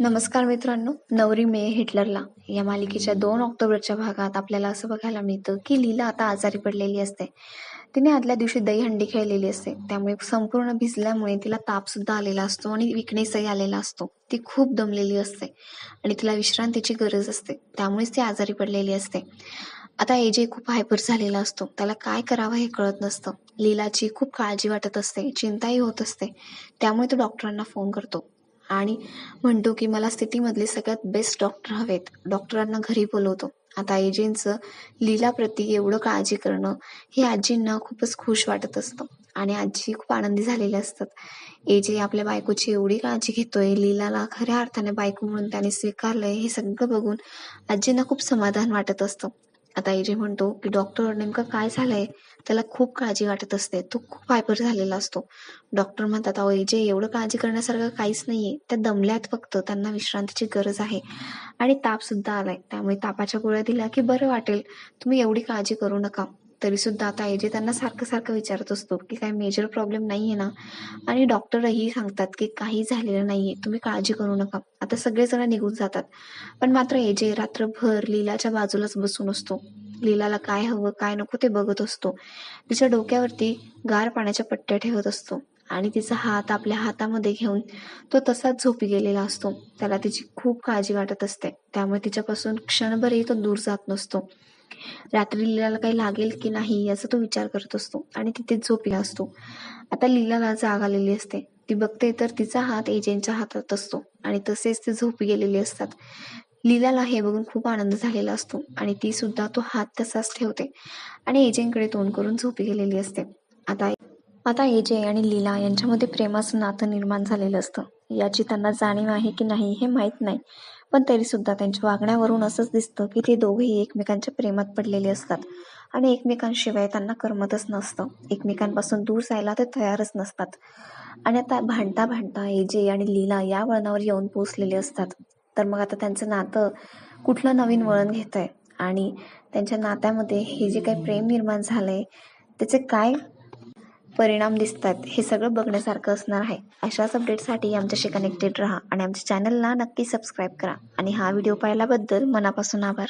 नमस्कार मित्रांनो नवरी मे हिटलरला. या मालिकेच्या दोन ऑक्टोबरच्या भागात आपल्याला असं बघायला मिळतं की लीला आता आजारी पडलेली असते. तिने आदल्या दिवशी दहीहंडी खेळलेली असते. त्यामुळे संपूर्ण भिजल्यामुळे तिला ताप सुद्धा आलेला असतो आणि विकनेसही आलेला असतो. ती खूप दमलेली असते आणि तिला विश्रांतीची गरज असते. त्यामुळेच ती आजारी पडलेली असते. आता एजे खूप हायपर झालेला असतो. त्याला काय करावं हे कळत नसतं. लीलाची खूप काळजी वाटत असते चिंताही होत असते. त्यामुळे तो डॉक्टरांना फोन करतो. आणि म्हणतो की मला स्थितीमधले सगळ्यात बेस्ट डॉक्टर हवेत. डॉक्टरांना घरी बोलवतो. आता आईजींचं लीलाप्रती एवढं काळजी करणं हे आजींना खूपच खुश वाटत असतं. आणि आजी खूप आनंदी झालेले असतात. एजे आपल्या बायकोची एवढी काळजी घेतोय लीलाला खऱ्या अर्थाने बायको म्हणून त्याने स्वीकारलंय हे सगळं बघून आजींना खूप समाधान वाटत असतं. आता जे म्हणतो की डॉक्टर नेमकं काय झालंय त्याला खूप काळजी वाटत असते. तो खूप हायपर झालेला असतो. डॉक्टर म्हणतात अहो जे एवढं काळजी करण्यासारखं काहीच नाहीये. त्या दमल्यात फक्त. त्यांना विश्रांतीची गरज आहे. आणि ताप सुद्धा आलाय. त्यामुळे तापाच्या गोळ्या दिल्या की बरं वाटेल. तुम्ही एवढी काळजी करू नका. तरी सुद्धा आता एजे त्यांना सारखं सारखं विचारत असतो की काही मेजर प्रॉब्लेम नाहीये ना? आणि डॉक्टरही सांगतात की काही झालेलं नाहीये तुम्ही काळजी करू नका. आता सगळेजण निघून जातात. पण मात्र एजे रात्रभर लीलाच्या बाजूलाच बसून असतो. लीलाला काय हवं काय नको ते बघत असतो. तिच्या डोक्यावरती गार पाण्याच्या पट्ट्या ठेवत असतो. आणि तिचा हात आपल्या हातामध्ये घेऊन तो तसाच झोपी गेलेला असतो. त्याला तिची खूप काळजी वाटत असते. त्यामुळे तिच्यापासून क्षणभरही तो दूर जात नसतो. रात्री लीलाला काही लागेल की नाही याचा तो विचार करत असतो आणि तिथेच झोपला असतो. आता लीलाला जाग आलेली असते. ती बघते तर तिचा हात एजेंटच्या हातात असतो आणि तसेच ते झोपी गेलेली असतात. लीलाला हे बघून खूप आनंद झालेला असतो आणि ती सुद्धा तो हात तसाच ठेवते आणि एजेंटकडे तोंड करून झोपी गेलेली असते. आता आता एजे आणि लीला यांच्यामध्ये प्रेमाचं नातं निर्माण झालेलं असतं. याची त्यांना जाणीव आहे की नाही हे माहीत नाही. पण तरीसुद्धा त्यांच्या वागण्यावरून असंच दिसतं की ते दोघेही एकमेकांच्या प्रेमात पडलेले असतात. आणि एकमेकांशिवाय त्यांना करमतच नसतं. एकमेकांपासून दूर जायला ते तयारच नसतात. आणि आता भांडता भांडता एजे आणि लीला या वळणावर येऊन पोचलेले असतात. तर मग आता त्यांचं नातं कुठलं नवीन वळण घेत आहे आणि त्यांच्या नात्यामध्ये हे जे काही प्रेम निर्माण झालंय त्याचे काय परिणाम दिसतात. हे सगळं बघण्यासारखं असणार आहे. अशाच अपडेटसाठी आमच्याशी कनेक्टेड राहा आणि आमच्या चॅनलला नक्की सबस्क्राईब करा. आणि हा व्हिडिओ पाहिल्याबद्दल मनापासून आभार.